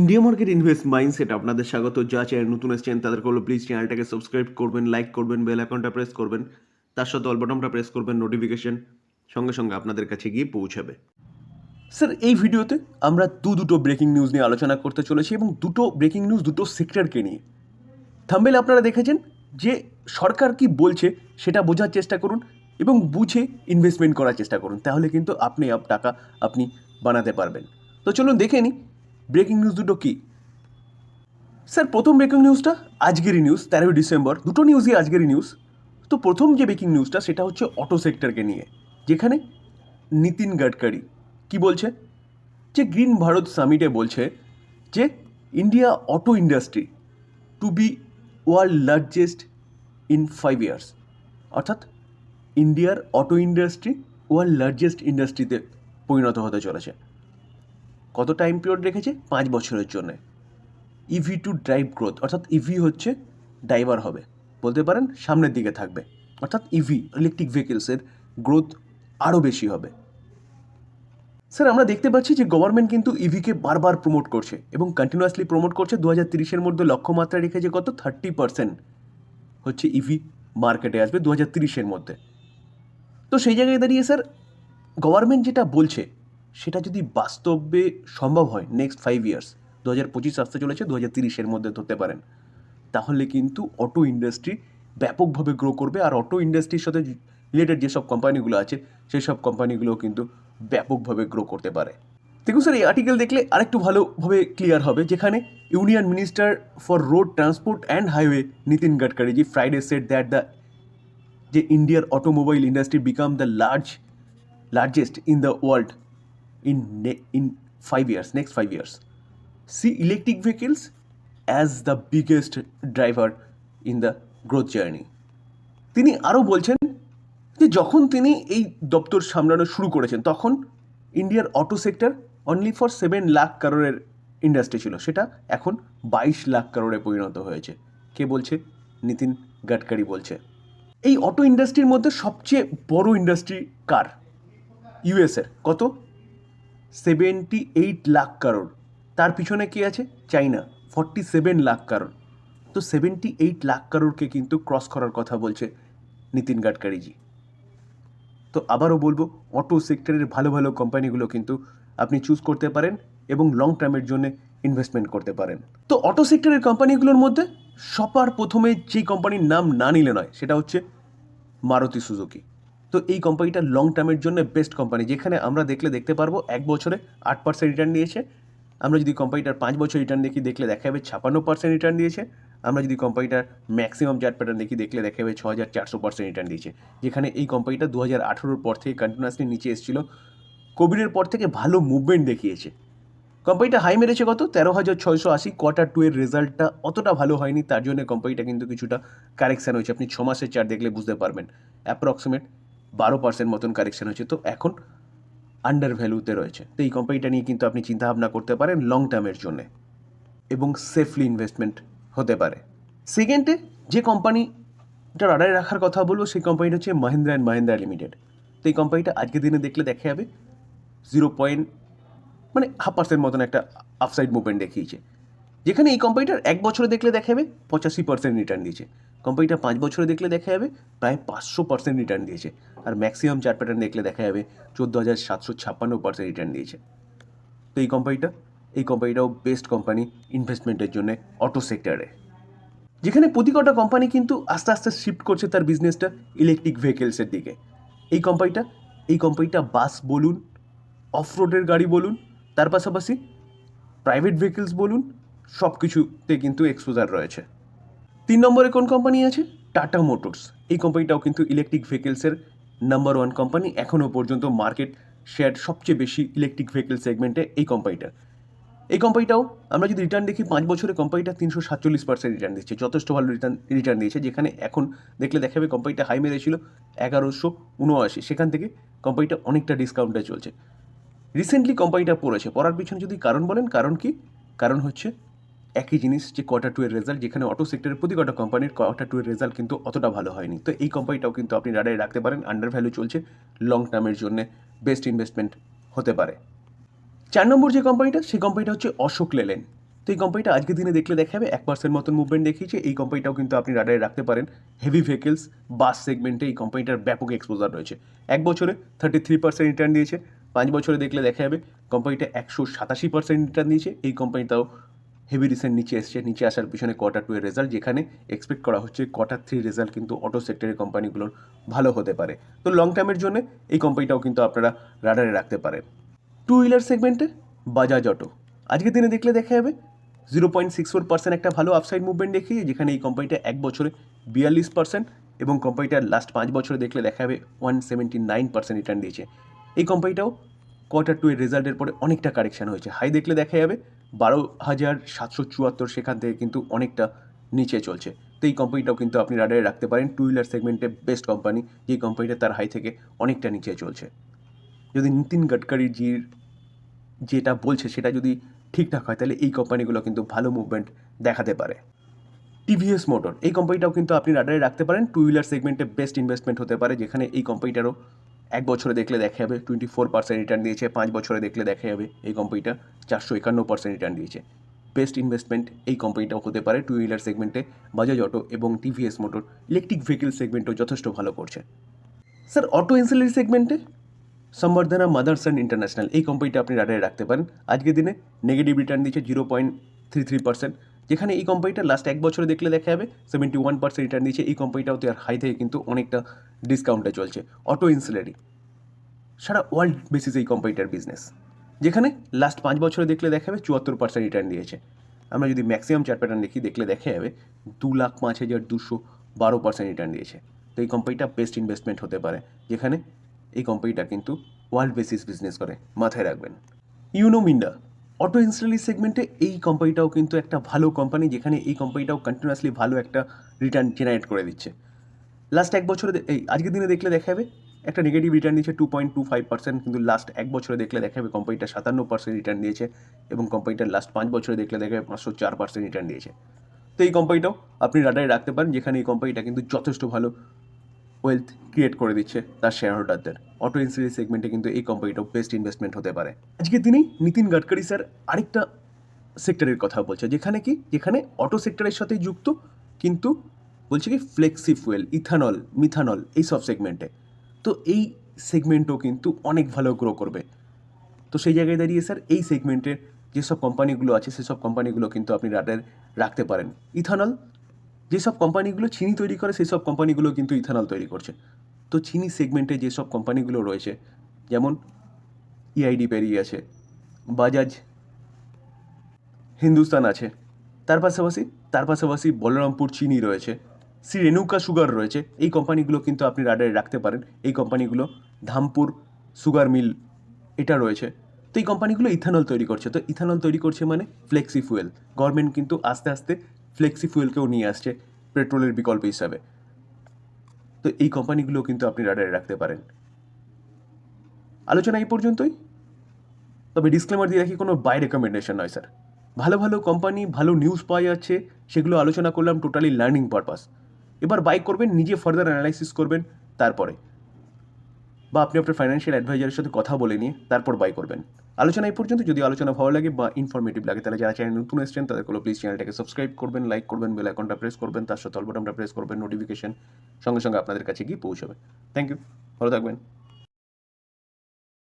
India market invest mindset আপনাদের স্বাগত। যা চ্যানেল নতুন এসেছেন, তাদেরকে হলো প্লিজ চ্যানেলটাকে সাবস্ক্রাইব করবেন লাইক করবেন বেল অ্যাকাউন্টটা প্রেস করবেন। তার সাথে অল বাটনটা প্রেস করবেন নোটিফিকেশন সঙ্গে সঙ্গে আপনাদের কাছে গিয়ে পৌঁছাবে। স্যার এই ভিডিওতে আমরা দু দুটো ব্রেকিং নিউজ নিয়ে আলোচনা করতে চলেছি এবং দুটো ব্রেকিং নিউজ দুটো সেক্টরকে নিয়ে। থাম্বেল আপনারা দেখেছেন যে সরকার কি বলছে সেটা বোঝার চেষ্টা করুন এবং বুঝে ইনভেস্টমেন্ট করার চেষ্টা করুন। তাহলে কিন্তু আপনি টাকা আপনি বানাতে পারবেন। তো চলুন দেখে নিই ব্রেকিং নিউজ দুটো কী? স্যার, প্রথম ব্রেকিং নিউজটা আজকেরই নিউজ, তেরোই ডিসেম্বর। দুটো নিউজই আজকেরই নিউজ। তো প্রথম যে ব্রেকিং নিউজটা, সেটা হচ্ছে অটো সেক্টরকে নিয়ে, যেখানে নীতিন গাডকারি কি বলছে? যে গ্রিন ভারত সামিটে বলছে যে India auto industry to be world largest in five years. অর্থাৎ ইন্ডিয়ার অটো ইন্ডাস্ট্রি ওয়ার্ল্ড লার্জেস্ট ইন্ডাস্ট্রিতে পরিণত হতে চলেছে। কত টাইম পিরিয়ড রেখেছে? পাঁচ বছরের জন্য। ইভি টু ড্রাইভ গ্রোথ অর্থাৎ ইভি হচ্ছে ড্রাইভার হবে। বলতে পারেন সামনের দিকে থাকবে। অর্থাৎ ইভি ইলেকট্রিক ভেহিকেলসের গ্রোথ আরও বেশি হবে। স্যার আমরা দেখতে পাচ্ছি যে গভর্নমেন্ট কিন্তু ইভিকে বারবার প্রমোট করছে এবং কন্টিনিউয়াসলি প্রমোট করছে। দু হাজার তিরিশের মধ্যে লক্ষ্যমাত্রা রেখেছে কত? থার্টি পার্সেন্ট হচ্ছে ইভি মার্কেটে আসবে দু হাজার তিরিশের মধ্যে। তো সেই জায়গায় দাঁড়িয়ে স্যার গভর্নমেন্ট যেটা বলছে সেটা যদি বাস্তবে সম্ভব হয় নেক্সট ফাইভ ইয়ার্স দু হাজার পঁচিশ আসতে চলেছে দু হাজার তিরিশের মধ্যে ধরতে পারেন। তাহলে কিন্তু অটো ইন্ডাস্ট্রি ব্যাপকভাবে গ্রো করবে আর অটো ইন্ডাস্ট্রির সাথে রিলেটেড যেসব কোম্পানিগুলো আছে সেই সব কোম্পানিগুলো কিন্তু ব্যাপকভাবে গ্রো করতে পারে। দেখুন স্যার এই আর্টিকেল দেখলে আরেকটু ভালোভাবে ক্লিয়ার হবে, যেখানে union minister for road transport and highway Nitin Gadkari ji Friday said that the যে ইন্ডিয়ার automobile industry become the large largest in the world in ne- in five years, next five years. See electric vehicles as the biggest driver in the growth journey. তিনি আরও বলছেন যে যখন তিনি এই দপ্তর সামলানো শুরু করেছেন, তখন ইন্ডিয়ার auto sector only for seven lakh কারোরের industry ছিল। সেটা এখন বাইশ লাখ কারোরে পরিণত হয়েছে। কে বলছে? নীতিন গাডকারি বলছে। এই অটো ইন্ডাস্ট্রির মধ্যে সবচেয়ে বড় ইন্ডাস্ট্রি কার? ইউএসের কত? সেভেন্টি এইট লাখ কারোর তার পিছনে কি আছে? চাইনা ফর্টি সেভেন লাখ কারোর তো সেভেন্টি এইট লাখ কারোরকে কিন্তু ক্রস করার কথা বলছে নীতিন গাডকারিজি তো আবারও বলব অটো সেক্টরের ভালো ভালো কোম্পানিগুলো কিন্তু আপনি চুজ করতে পারেন এবং লং টার্মের জন্য ইনভেস্টমেন্ট করতে পারেন। তো অটো সেক্টরের কোম্পানিগুলোর মধ্যে সবার প্রথমে যেই কোম্পানির নাম না নিলে নয়, সেটা হচ্ছে মারুতি সুজুকি। তো এই কোম্পানিটা লং টার্মের জন্য বেস্ট কোম্পানি যেখানে আমরা দেখলে দেখতে পারব এক বছরে আট পার্সেন্ট রিটার্ন দিয়েছে আমরা যদি কোম্পানিটার পাঁচ বছর রিটার্ন দেখি, দেখলে দেখা যাবে ছাপান্ন পার্সেন্ট রিটার্ন দিয়েছে। আমরা যদি কোম্পানিটার ম্যাক্সিমাম চার্ট প্যাটার্ন দেখি, দেখলে দেখা যাবে ছ হাজার চারশো পার্সেন্ট রিটার্ন দিয়েছে। যেখানে এই কোম্পানিটা দু হাজার আঠেরোর পর থেকে কন্টিনিউয়াসলি নিচে এসেছিল। কোভিডের পর থেকে ভালো মুভমেন্ট দেখিয়েছে। কোম্পানিটা হাই মেরেছে কত? তেরো হাজার ছয়শো আশি। কোয়ার্টার টু এর রেজাল্টটা অতটা ভালো হয়নি, তার জন্য কোম্পানিটা কিন্তু কিছুটা কারেকশান হয়েছে। আপনি ছ মাসের চার্ট দেখলে বুঝতে পারবেন। অ্যাপ্রক্সিমেট বারো পার্সেন্ট মতন কারেকশান হয়েছে। তো এখন আন্ডার ভ্যালুতে রয়েছে। তো এই কোম্পানিটা নিয়ে কিন্তু আপনি চিন্তাভাবনা করতে পারেন লং টার্মের জন্যে। এবং সেফলি ইনভেস্টমেন্ট হতে পারে। সেকেন্ডে যে কোম্পানিটা রাডারে রাখার কথা বলব, সেই কোম্পানিটা হচ্ছে মাহিন্দ্রা অ্যান্ড মাহিন্দ্রা লিমিটেড তো এই কোম্পানিটা আজকের দিনে দেখলে দেখা যাবে জিরো পয়েন্ট মানে হাফ পার্সেন্ট মতন একটা আফসাইড মুভমেন্ট দেখিয়েছে। যেখানে এই কোম্পানিটার এক বছরে দেখলে দেখা যাবে পঁচাশি পার্সেন্ট রিটার্ন দিয়েছে। কোম্পানিটা পাঁচ বছরে দেখলে দেখা যাবে প্রায় পাঁচশো পার্সেন্ট রিটার্ন দিয়েছে। আর ম্যাক্সিমাম চার প্যাটার্ন দেখলে দেখা যাবে চোদ্দ হাজার সাতশো ছাপ্পান্ন পার্সেন্ট রিটার্ন দিয়েছে। তো এই কোম্পানিটা, এই কোম্পানিটাও বেস্ট কোম্পানি ইনভেস্টমেন্টের জন্য অটো সেক্টরে যেখানে প্রতি কটা কোম্পানি কিন্তু আস্তে আস্তে শিফট করছে তার বিজনেসটা ইলেকট্রিক ভেহিকেলসের দিকে। এই কোম্পানিটা এই কোম্পানিটা বাস বলুন অফ রোডের গাড়ি বলুন, তার পাশাপাশি প্রাইভেট ভেহিকেলস বলুন সব কিছুতে কিন্তু এক্সপোজার রয়েছে। তিন নম্বরে কোন কোম্পানি আছে? টাটা মোটরস এই কোম্পানিটাও কিন্তু ইলেকট্রিক ভেহিকেলসের নাম্বার ওয়ান কোম্পানি এখনও পর্যন্ত মার্কেট শেয়ার সবচেয়ে বেশি ইলেকট্রিক ভেহিকেল সেগমেন্টে এই কোম্পানিটা এই কোম্পানিটাও আমরা যদি রিটার্ন দেখি, পাঁচ বছরে কোম্পানিটা তিনশো সাতচল্লিশ পার্সেন্ট রিটার্ন দিচ্ছে। যথেষ্ট ভালো রিটার্ন রিটার্ন দিয়েছে। যেখানে এখন দেখলে দেখাবে কোম্পানিটা হাই মেরেছিল এগারোশো উনআশি। সেখান থেকে কোম্পানিটা অনেকটা ডিসকাউন্টে চলছে। রিসেন্টলি কোম্পানিটা পড়েছে। পড়ার পিছনে যদি কারণ বলেন, কারণ কি? কারণ হচ্ছে একই জিনিস যে কোয়ার্টার টু এর রেজাল্ট যেখানে অটো সেক্টরের প্রতি কটা কোম্পানির কোয়ার্টার টু এর রেজাল্ট কিন্তু অতটা ভালো হয়নি। তো এই কোম্পানিটাও কিন্তু আপনি রাডারে রাখতে পারেন আন্ডার ভ্যালু চলছে লং টার্মের জন্য বেস্ট ইনভেস্টমেন্ট হতে পারে। চার নম্বর যে কোম্পানিটা সেই কোম্পানিটা হচ্ছে অশোক লেলেন তো এই কোম্পানিটা আজকে দিনে দেখলে দেখা যাবে এক পার্সেন্ট মতন মুভমেন্ট দেখিয়েছে, এই কোম্পানিটাও কিন্তু আপনি রাডারে রাখতে পারেন। হেভি ভেহিকেলস বাস সেগমেন্টে এই কোম্পানিটার ব্যাপক এক্সপোজার রয়েছে। এক বছরে থার্টি থ্রি পার্সেন্ট রিটার্ন দিয়েছে। পাঁচ বছরে দেখলে দেখা যাবে কোম্পানিটা একশো সাতাশি পার্সেন্ট রিটার্ন দিয়েছে, এই কোম্পানিটাও হেভি রিসেন্ট নিচে এসছে, নিচে আসার পিছনে কোয়ার্টার টু এর রেজাল্ট যেখানে এক্সপেক্ট করা হচ্ছে কোয়ার্টার থ্রি রেজাল্ট কিন্তু অটো সেক্টরের কোম্পানিগুলোর ভালো হতে পারে। তো লং টার্মের জন্য এই কোম্পানিটাও কিন্তু আপনারা রাডারে রাখতে পারেন। টু হুইলার সেগমেন্টে বাজাজ অটো আজকের দিনে দেখলে দেখা যাবে zero point six four percent একটা ভালো আপসাইড মুভমেন্ট দেখিয়ে যেখানে এই কোম্পানিটা এক বছরে বিয়াল্লিশ পার্সেন্ট এবং কোম্পানিটার লাস্ট পাঁচ বছরে দেখলে দেখা যাবে one seventy nine percent return দিয়েছে। এই কোম্পানিটাও কোয়ার্টার টু এর রেজাল্টের পরে অনেকটা কারেকশন হয়েছে। হাই দেখলে দেখা যাবে বারো হাজার সাতশো চুয়াত্তর সেখান থেকে কিন্তু অনেকটা নিচে চলছে। তো এই কোম্পানিটাও কিন্তু আপনি রাডারে রাখতে পারেন। টু হুইলার সেগমেন্টে বেস্ট কোম্পানি যেই কোম্পানিটা তার হাই থেকে অনেকটা নিচে চলছে। যদি নীতিন গডকারি জির যেটা বলছে সেটা যদি ঠিকঠাক হয়, তাহলে এই কোম্পানিগুলো কিন্তু ভালো মুভমেন্ট দেখাতে পারে। টিভিএস মোটর এই কোম্পানিটাও কিন্তু আপনি রাডারে রাখতে পারেন। টু হুইলার সেগমেন্টে বেস্ট ইনভেস্টমেন্ট হতে পারে, যেখানে এই কোম্পানিটারও এক বছরে দেখলে দেখা যাবে টোয়েন্টি ফোর পার্সেন্ট রিটার্ন দিয়েছে, পাঁচ বছরে দেখলে দেখা যাবে এই কোম্পানিটা চারশো একান্ন পার্সেন্ট রিটার্ন দিয়েছে। বেস্ট ইনভেস্টমেন্ট এই কোম্পানিটাও হতে পারে টু হুইলার সেগমেন্টে বাজাজ অটো এবং টিভিএস মোটর ইলেকট্রিক ভেহিকেল সেগমেন্টও যথেষ্ট ভালো করছে। স্যার অটো ইনসুলিন সেগমেন্টে সম্বর্ধনা অ্যান্ড ইন্টারন্যাশনাল এই কোম্পানিটা আপনি রাডারে রাখতে পারেন। আজকের দিনে নেগেটিভ রিটার্ন দিচ্ছে zero point three three percent যেখানে এই কোম্পানিটা লাস্ট এক বছরে দেখলে দেখা যাবে সেভেন্টি ওয়ান পার্সেন্ট রিটার্ন দিচ্ছে এই কোম্পানিটাও তার হাই থেকে কিন্তু অনেকটা ডিসকাউন্টে চলছে। অটো ইনসুলারি সারা ওয়ার্ল্ড বেসিস এই কোম্পানিটার বিজনেস যেখানে লাস্ট পাঁচ বছরে দেখলে দেখা যাবে চুয়াত্তর পার্সেন্ট রিটার্ন দিয়েছে। আমরা যদি ম্যাক্সিমাম চার প্যাটার্ন দেখি, দেখলে দেখা যাবে দু লাখ পাঁচ হাজার দুশো বারো পার্সেন্ট রিটার্ন দিয়েছে। তো এই কোম্পানিটা বেস্ট ইনভেস্টমেন্ট হতে পারে, যেখানে এই কোম্পানিটা কিন্তু ওয়ার্ল্ড বেসিস বিজনেস করে, মাথায় রাখবেন। ইউনো মিন্ডা অটো ইনস্টলি সেগমেন্টে এই কোম্পানিটাও কিন্তু একটা ভালো কোম্পানি যেখানে এই কোম্পানিটাও কন্টিনিউয়াসলি ভালো একটা রিটার্ন জেনারেট করে দিচ্ছে। লাস্ট এক বছরে এই আজকের দিনে দেখলে দেখা যাবে একটা নেগেটিভ রিটার্ন দিয়েছে two point two five percent কিন্তু লাস্ট এক বছরে দেখলে দেখা যাবে কোম্পানিটা সাতান্ন পার্সেন্ট রিটার্ন দিয়েছে এবং কোম্পানিটার লাস্ট পাঁচ বছরে দেখলে দেখা যাবে পাঁচশো চার পার্সেন্ট রিটার্ন দিয়েছে। তো এই কোম্পানিটাও আপনি রাডারে রাখতে পারেন, যেখানে এই কোম্পানিটা কিন্তু যথেষ্ট ভালো ওয়েলথ ক্রিয়েট করে দিচ্ছে তার শেয়ার হোল্ডারদের অটো ইন্স্যুরেন্স সেগমেন্টে কিন্তু এই কোম্পানিটাও বেস্ট ইনভেস্টমেন্ট হতে পারে। আজকে তিনি নীতিন গডকারি স্যার আরেকটা সেক্টরের কথা বলছে, যেখানে কি? যেখানে অটো সেক্টরের সাথে যুক্ত, কিন্তু বলছে কি ফ্লেক্সি ফুয়েল ইথানল মিথানল এই সব সেগমেন্টে তো এই সেগমেন্টও কিন্তু অনেক ভালো গ্রো করবে। তো সেই জায়গায় দাঁড়িয়ে স্যার এই সেগমেন্টের যেসব কোম্পানিগুলো আছে, সেসব কোম্পানিগুলো কিন্তু আপনি রাডার রাখতে পারেন। ইথানল যেসব কোম্পানিগুলো চিনি তৈরি করে সেই সব কোম্পানিগুলো কিন্তু ইথানল তৈরি করছে। তো চিনি সেগমেন্টে যেসব কোম্পানিগুলো রয়েছে, যেমন ইআইডি পেরিয়ে আছে বাজাজ হিন্দুস্তান আছে, তার পাশাপাশি তার পাশাপাশি বলরামপুর চিনি রয়েছে, শ্রী রেণুকা সুগার রয়েছে, এই কোম্পানিগুলো কিন্তু আপনি রাডারে রাখতে পারেন। এই কোম্পানিগুলো ধামপুর সুগার মিল, এটা রয়েছে। তো এই কোম্পানিগুলো ইথানল তৈরি করছে। তো ইথানল তৈরি করছে মানে ফ্লেক্সি ফুয়েল গভর্নমেন্ট কিন্তু আস্তে আস্তে ফ্লেক্সি ফুয়েলকেও নিয়ে আসছে পেট্রোলের বিকল্প হিসাবে। তো এই কোম্পানিগুলো কিন্তু আপনি রাডারে রাখতে পারেন। আলোচনা এই পর্যন্তই। তবে ডিসক্লেমার দিয়ে রাখি, কোনো বাই রেকমেন্ডেশন নয় স্যার ভালো ভালো কোম্পানি ভালো নিউজ পাওয়া যাচ্ছে, সেগুলো আলোচনা করলাম টোটালি লার্নিং পারপাস এবার বাই করবেন, নিজে ফার্দার অ্যানালাইসিস করবেন, তারপরে। বা আপনি আপনার ফাইন্যান্সিয়াল অ্যাডভাইজারের সাথে কথা বলে নিয়ে তারপর বাই করবেন। আলোচনা এই পর্যন্ত। যদি আলোচনা ভালো লাগে বা ইনফরমেটিভ লাগে, তাহলে যারা চ্যানেল নতুন এসেছেন তাদেরগুলো প্লিজ চ্যানেলটাকে সাবস্ক্রাইব করবেন লাইক করবেন বেল আইকনটা প্রেস করবেন, তার সাথে অল বাটনটা প্রেস করবেন নোটিফিকেশন সঙ্গে সঙ্গে আপনাদের কাছে গিয়ে পৌঁছাবে। থ্যাংক ইউ ভালো থাকবেন।